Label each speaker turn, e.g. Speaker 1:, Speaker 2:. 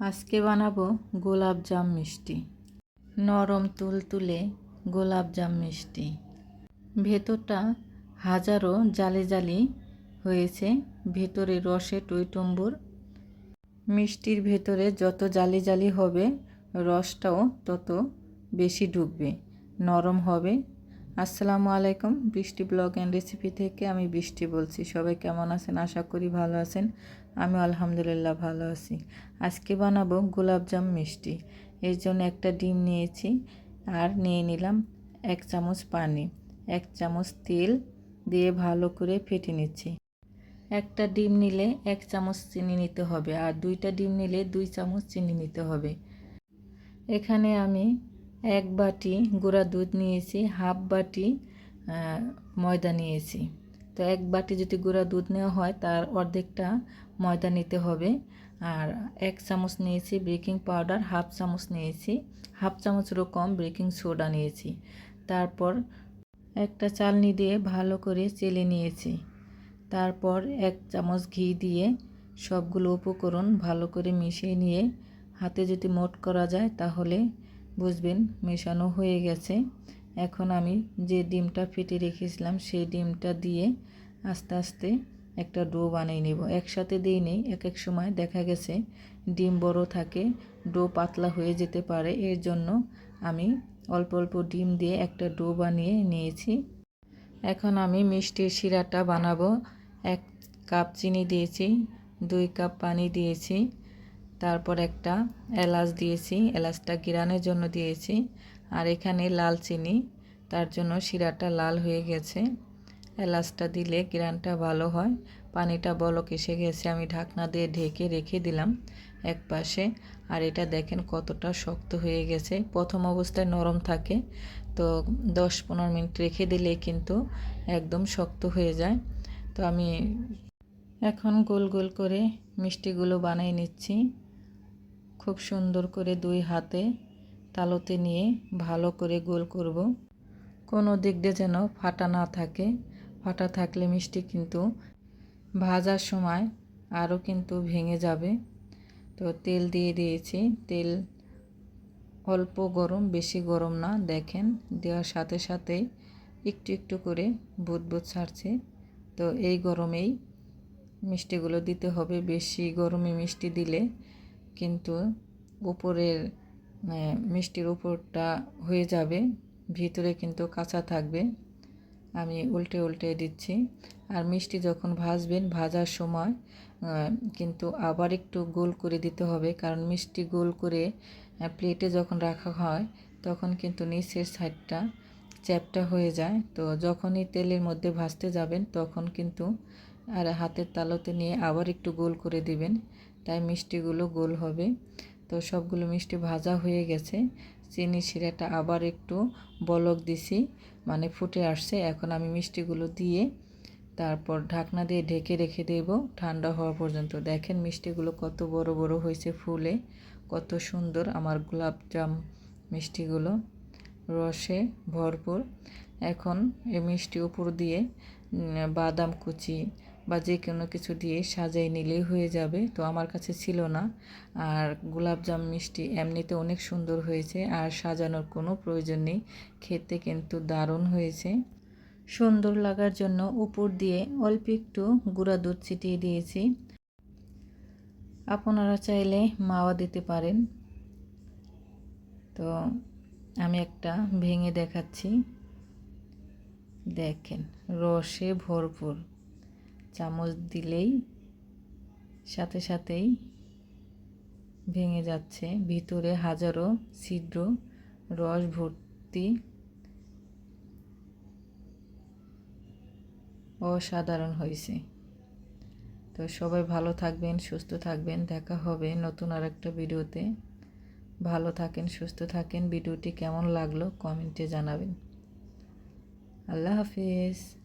Speaker 1: আজকে বানাবো গোলাপ জাম মিষ্টি। নরম তুলতুলে গোলাপ জাম মিষ্টি। ভেতরটা হাজারো জালি জালি হয়েছে, ভেতরে রসে টইটম্বুর। মিষ্টির ভেতরে যত জালি জালি হবে, রসটাও তত বেশি ঢুকবে নরম হবে। আসসালামু আলাইকুম, বৃষ্টি ব্লগ অ্যান্ড রেসিপি থেকে আমি বৃষ্টি বলছি। সবাই কেমন আছেন? আশা করি ভালো আছেন। আমি আলহামদুলিল্লাহ ভালো আছি। আজকে বানাবো গোলাপজাম মিষ্টি। এর জন্য একটা ডিম নিয়েছি আর নিয়ে নিলাম এক চামচ পানি, এক চামচ তেল দিয়ে ভালো করে ফেটে নিচ্ছি। একটা ডিম নিলে এক চামচ চিনি নিতে হবে আর দুইটা ডিম নিলে দুই চামচ চিনি নিতে হবে। এখানে আমি এক বাটি গুঁড়া দুধ নিয়েছি, হাফ বাটি ময়দা নিয়েছি। তো এক বাটি যদি গুঁড়া দুধ নেওয়া হয়, তার অর্ধেকটা ময়দা নিতে হবে। আর এক চামচ নিয়েছি বেকিং পাউডার, হাফ চামচ নিয়েছি, হাফ চামচেরও কম বেকিং সোডা নিয়েছি। তারপর একটা চালনি দিয়ে ভালো করে চেলে নিয়েছি। তারপর এক চামচ ঘি দিয়ে সবগুলো উপকরণ ভালো করে মিশিয়ে নিয়ে, হাতে যদি মোট করা যায়, তাহলে বুঝবেন, মেশানো হয়ে গেছে। এখন আমি যে ডিমটা ফেটে রেখেছিলাম, সেই ডিমটা দিয়ে আস্তে আস্তে একটা ডো বানিয়ে নেব। একসাথে দিই নেই, এক এক সময় দেখা গেছে ডিম বড় থাকে, ডো পাতলা হয়ে যেতে পারে। এর জন্য আমি অল্প অল্প ডিম দিয়ে একটা ডো বানিয়ে নিয়েছি। এখন আমি মিষ্টির শিরাটা বানাবো। এক কাপ চিনি দিয়েছি, দুই কাপ পানি দিয়েছি। তারপর একটা এলাচ দিয়েছি, এলাচটা গিরানের জন্য দিয়েছি। আর এখানে লাল চিনি, তার জন্য শিরাটা লাল হয়ে গেছে। এলাচটা দিলে গ্রানটা ভালো হয়। পানিটা বলক এসে গেছে, আমি ঢাকনা দিয়ে ঢেকে রেখে দিলাম এক পাশে আর এটা দেখেন কতটা শক্ত হয়ে গেছে। প্রথম অবস্থায় নরম থাকে, তো দশ পনেরো মিনিট রেখে দিলে কিন্তু একদম শক্ত হয়ে যায়। তো আমি এখন গোল গোল করে মিষ্টিগুলো বানিয়ে নিচ্ছি। খুব সুন্দর করে দুই হাতে তালোতে নিয়ে ভালো করে গোল করব। কোনো দিক দিয়ে যেন ফাটা না থাকে। ফাটা থাকলে মিষ্টি কিন্তু ভাজার সময় আরও কিন্তু ভেঙে যাবে। তো তেল দিয়ে দিয়েছি। তেল অল্প গরম, বেশি গরম না, দেখেন। দেওয়ার সাথে সাথে একটু একটু করে বুদ বুদ ছাড়ছে। তো এই গরমেই মিষ্টিগুলো দিতে হবে। বেশি গরমে মিষ্টি দিলে কিন্তু উপরের মিষ্টির উপরটা হয়ে যাবে, ভিতরে কিন্তু কাঁচা থাকবে। আমি উল্টে উল্টে দিচ্ছি। আর মিষ্টি যখন ভাজবেন, ভাজার সময় কিন্তু আবার একটু গোল করে দিতে হবে। কারণ মিষ্টি গোল করে প্লেটে যখন রাখা হয়, তখন কিন্তু নিচের সাইডটা চ্যাপটা হয়ে যায়। তো যখনই তেলের মধ্যে ভাজতে যাবেন, তখন কিন্তু আর হাতের তালোতে নিয়ে আবার একটু গোল করে দিবেন। তাই মিষ্টিগুলো গোল হবে। তো সবগুলো মিষ্টি ভাজা হয়ে গেছে। চিনি শিরাটা আবার একটু বলক দিছি মানে ফুটে আসছে। এখন আমি মিষ্টিগুলো দিয়ে তারপর ঢাকনা দিয়ে ঢেকে রেখে দেব। ঠান্ডা হওয়া পর্যন্ত। দেখেন মিষ্টিগুলো কত বড় বড় হয়েছে ফুলে। কত সুন্দর আমার গোলাপ জাম মিষ্টিগুলো। রসে ভরপুর। এখন এই মিষ্টি উপর দিয়ে বাদাম কুচি বা যে কোনো কিছু দিয়ে সাজাই নিলেই হয়ে যাবে, তো আমার কাছে ছিল না। আর গোলাপজাম মিষ্টি এমনিতে অনেক সুন্দর হয়েছে, আর সাজানোর কোনো প্রয়োজন নেই। খেতে কিন্তু দারুণ হয়েছে। সুন্দর লাগার জন্য উপর দিয়ে অল্প একটু গুঁড়া দুধ ছিটিয়ে দিয়েছি। আপনারা চাইলে মাওয়া দিতে পারেন। তো আমি একটা ভেঙে দেখাচ্ছি। দেখেন, রসে ভরপুর। চামচ দিলেই, সাথে সাথেই ভেঙে যাচ্ছে। ভিতরে হাজারো ছিদ্র, রস ভর্তি অসাধারণ হয়েছে। তো সবাই ভালো থাকবেন, সুস্থ থাকবেন। দেখা হবে নতুন আর একটা ভিডিওতে। ভালো থাকেন, সুস্থ থাকেন। ভিডিওটি কেমন লাগল কমেন্টে জানাবেন। আল্লাহ হাফিজ।